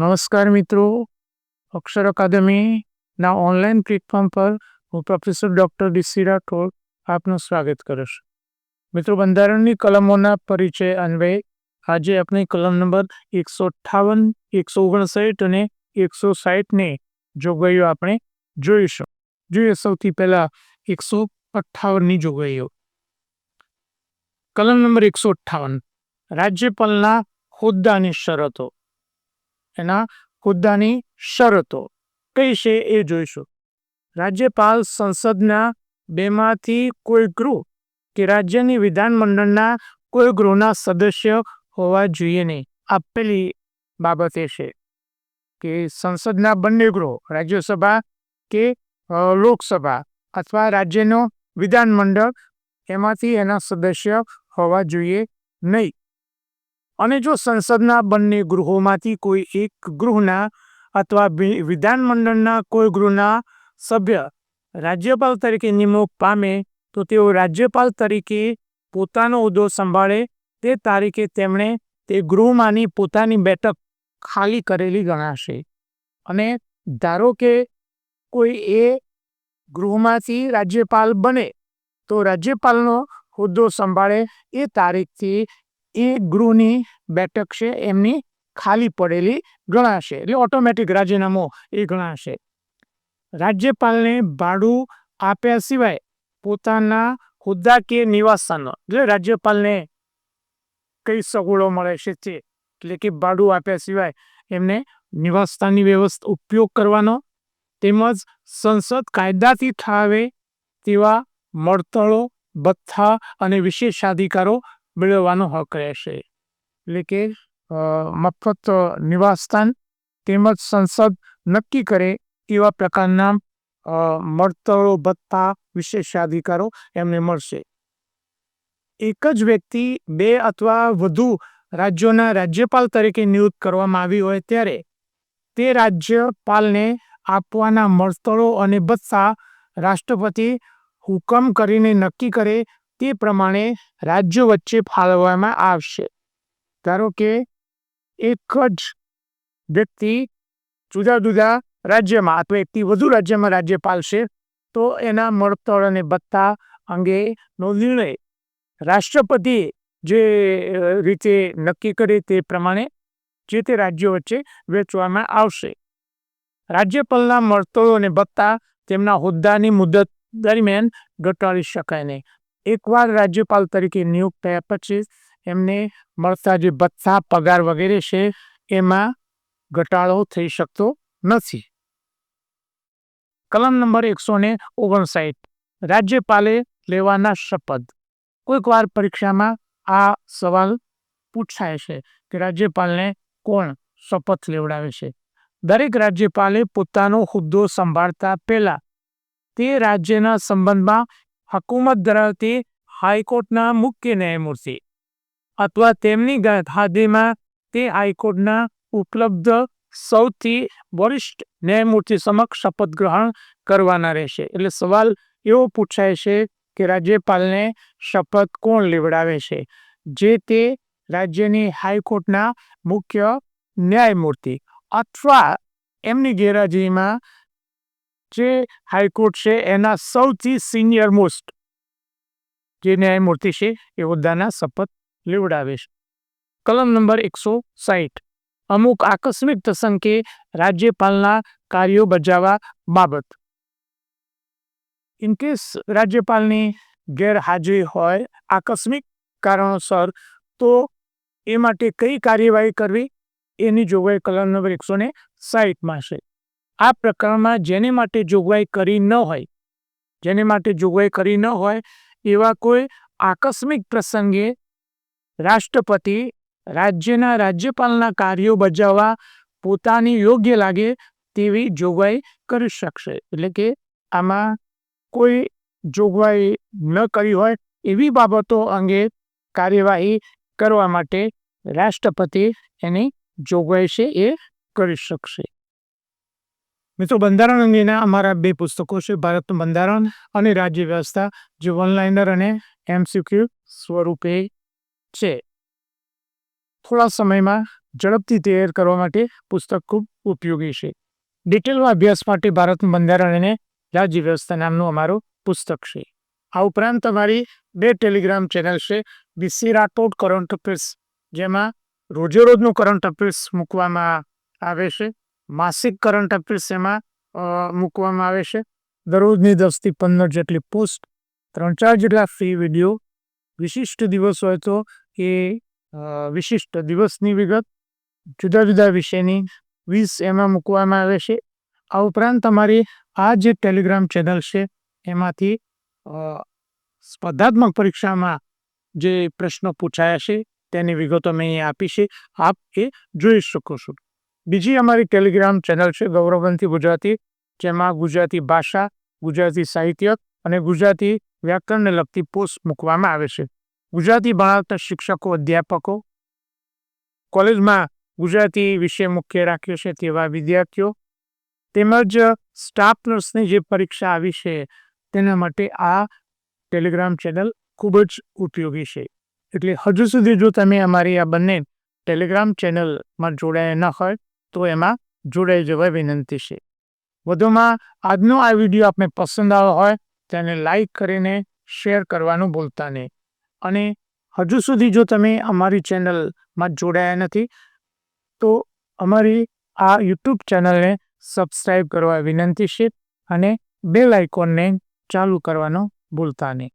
નમસ્કાર મિત્રો. અક્ષર અકાદમીના online platform પર હું પ્રોફેસર ડૉક્ટર ડીસી રાઠોડ આપનું સ્વાગત કરીશ મિત્રો, બંધારણની કલમોના પરિચય અન્વયે આજે આપણે કલમ નંબર એકસો અઠ્ઠાવન, એકસો ઓગણસાઠ અને એકસો સાઠની જોગવાઈઓ આપણે જોઈશું. જોઈએ સૌથી પહેલાં એકસો અઠ્ઠાવનની જોગવાઈઓ. કલમ નંબર એકસો અઠ્ઠાવન. રાજ્યપાલના હોદ્દાની શરતો. એના હોદ્દાની શરતો. કઈ છે એ જોઈશું. રાજ્યપાલ સંસદના બેમાંથી કોઈ ગૃહ કે રાજ્યની વિધાનમંડળના કોઈ ગૃહના સદસ્ય હોવા જોઈએ નહીં. આપેલી બાબત એ છે કે સંસદના બંને ગૃહો, રાજ્યસભા કે લોકસભા અથવા રાજ્યનો વિધાનમંડળ, એમાંથી એના સદસ્ય હોવા જોઈએ નહીં. અને જો સંસદના બંને ગૃહોમાંથી કોઈ એક ગૃહના અથવા વિધાનમંડળના કોઈ ગૃહના સભ્ય રાજ્યપાલ તરીકે નિમણૂક પામે, તો તેઓ રાજ્યપાલ તરીકે પોતાનો હોદ્દો સંભાળે, તે તારીખે તેમણે તે ગૃહમાંની પોતાની બેઠક ખાલી કરેલી ગણાશે. અને ધારો કે કોઈ એ ગૃહમાંથી રાજ્યપાલ બને, તો રાજ્યપાલનો હોદ્દો સંભાળે એ તારીખથી એ ગૃહની બેઠક છે, એમની ખાલી પડેલી ગણાશે એટલે ઓટોમેટિક રાજીનામું એ ગણાશે રાજ્યપાલને ભાડું આપ્યા સિવાય પોતાના હોદ્દા કે નિવાસસ્થાનો એટલે રાજ્યપાલને કઈ સગવડો મળે છે તે, એટલે કે ભાડું આપ્યા સિવાય એમને નિવાસસ્થાનની વ્યવસ્થા ઉપયોગ કરવાનો તેમજ સંસદ કાયદાથી ઠાવે તેવા મળતળો, ભથ્થા અને વિશેષાધિકારો મેળવવાનો હક રહેશે. એટલે કે મફત નિવાસસ્થાન તેમજ સંસદ નક્કી કરે એવા પ્રકારના મળતરો ભથ્થા વિશેષાધિકારો એમને મળશે. એક જ વ્યક્તિ બે અથવા વધુ રાજ્યોના રાજ્યપાલ તરીકે નિયુક્ત કરવામાં આવી હોય ત્યારે તે રાજ્યપાલને આપવાના મળતળો અને ભથ્થા રાષ્ટ્રપતિ હુકમ કરીને નક્કી કરે તે પ્રમાણે રાજ્યો વચ્ચે ફાળવવામાં આવશે. ધારો કે એક જ વ્યક્તિ જુદા જુદા રાજ્યમાં અથવા એકથી વધુ રાજ્યમાં રાજ્યપાલ છે તો એના મળતળ અને ભત્તા અંગેનો નિર્ણય રાષ્ટ્રપતિ જે રીતે નક્કી કરે તે પ્રમાણે જે તે રાજ્યો વચ્ચે વેચવામાં આવશે. રાજ્યપાલના મળતળો અને ભત્તા તેમના હોદ્દાની મુદત દરમિયાન ઘટાડી શકાય નહીં. એકવાર રાજ્યપાલ તરીકે નિયુક્ત થયા પછી એમને મળતા જે ભથ્થા પગાર વગેરે છે, એમાં ઘટાડો થઈ શકતો નથી. કલમ નંબર એકસો ને ઓગણસાઠ. રાજ્યપાલે લેવાના શપથ. કોઈક વાર પરીક્ષામાં આ સવાલ પૂછાય છે કે રાજ્યપાલને કોણ શપથ લેવડાવે છે? દરેક રાજ્યપાલે પોતાનો હોદ્દો સંભાળતા પહેલા તે રાજ્યના સંબંધમાં હકુમત ધરાવતી હાઈકોર્ટના મુખ્ય ન્યાયમૂર્તિ અથવા તેમની હાજરીમાં તે હાઈકોર્ટના ઉપલબ્ધ સૌથી વરિષ્ઠ ન્યાયમૂર્તિ સમક્ષ શપથ ગ્રહણ કરવાના રહેશે. એટલે સવાલ એવો પૂછાય છે કે રાજ્યપાલને શપથ કોણ લેવડાવે છે? જે તે રાજ્યની હાઈકોર્ટના મુખ્ય ન્યાયમૂર્તિ અથવા એમની ગેરહાજરીમાં જે હાઈકોર્ટ છે, એના સૌથી સિનિયર મોસ્ટ જે ન્યાયમૂર્તિ છે, એ હોદ્દાના શપથ લેવડાવે છે. કલમ નંબર એકસો સાહીઠ. અમુક આકસ્મિક પ્રસંગે રાજ્યપાલના કાર્યો બજાવવા બાબત. ઇનકેસ રાજ્યપાલની ગેરહાજરી હોય, આકસ્મિક કારણોસર, તો એ માટે કઈ કાર્યવાહી કરવી? એની જોગવાઈ કલમ નંબર એકસો ને સાહીઠમાં છે. આ પ્રકરણમાં જેને માટે જોગવાઈ કરી ન હોય, જેને માટે જોગવાઈ કરી ન હોય, એવા કોઈ આકસ્મિક પ્રસંગે રાષ્ટ્રપતિ રાજ્યના રાજ્યપાલના કાર્યો બજાવવા પોતાની યોગ્ય લાગે તેવી જોગવાઈ કરી શકશે. એટલે કે આમાં કોઈ જોગવાઈ ન કરી હોય એવી બાબતો અંગે કાર્યવાહી કરવા માટે રાષ્ટ્રપતિ એની જોગવાઈ છે એ કરી શકશે. મિત્રો, બંધારણ અંગેના અમારા બે પુસ્તકો છે ભારતનું બંધારણ અને રાજ્ય વ્યવસ્થા, જે વનલાઇનર અને એમસીક્યુ સ્વરૂપે છે. થોડા સમયમાં ઝડપથી તૈયાર કરવા માટે પુસ્તક ખૂબ ઉપયોગી છે. ડિટેલમાં અભ્યાસ માટે ભારતનું બંધારણ અને રાજ્ય વ્યવસ્થા નામનું અમારું પુસ્તક છે. આ ઉપરાંત અમારી બે ટેલિગ્રામ ચેનલ છે બીસી રાઠોડ કરંટ અફેર્સ જેમાં રોજે રોજનું કરંટ અફેર્સ મૂકવામાં આવે છે. માસિક કરંટ અફેર્સ એમાં મૂકવામાં આવે છે. દરરોજની દસથી પંદર જેટલી પોસ્ટ, ત્રણ ચાર જેટલા ફ્રી વીડિયો. વિશિષ્ટ દિવસ હોય તો એ વિશિષ્ટ દિવસની વિગત. જુદા જુદા વિષયની વીસ એમાં મૂકવામાં આવે છે. આ ઉપરાંત તમારી આ જે ટેલિગ્રામ ચેનલ છે, એમાંથી સ્પર્ધાત્મક પરીક્ષામાં જે પ્રશ્નો પૂછાયા છે, તેની વિગતો મેં આપી છે. આપ એ જોઈ શકો છો. બીજી અમારી ટેલિગ્રામ ચેનલ છે ગૌરવંતી ગુજરાતી, જેમાં ગુજરાતી ભાષા, ગુજરાતી સાહિત્ય અને ગુજરાતી વ્યાકરણને લગતી પોસ્ટ મૂકવામાં આવે છે. ગુજરાતી ભણાવતા શિક્ષકો, અધ્યાપકો, કોલેજમાં ગુજરાતી વિષય મુખ્ય રાખ્યો છે તેવા વિદ્યાર્થીઓ, તેમજ સ્ટાફ નર્સની જે પરીક્ષા આવી છે, તેના માટે આ ટેલિગ્રામ ચેનલ ખૂબ જ ઉપયોગી છે. એટલે હજુ સુધી જો તમે અમારી આ બંને ટેલિગ્રામ ચેનલમાં જોડાયા ન હોય તો એમાં જોડાઈ જવા વિનંતી છે. વધુમાં આજનો આ વીડિયો આપને પસંદ આવ્યો હોય તેને લાઈક કરીને શેર કરવાનું ભૂલતા નહીં. અને હજુ સુધી જો તમે અમારી ચેનલમાં જોડાયા નથી, તો અમારી આ યુટ્યુબ ચેનલને સબસ્ક્રાઈબ કરવા વિનંતી છે અને બેલ આઇકોનને ચાલુ કરવાનું ભૂલતા નહીં.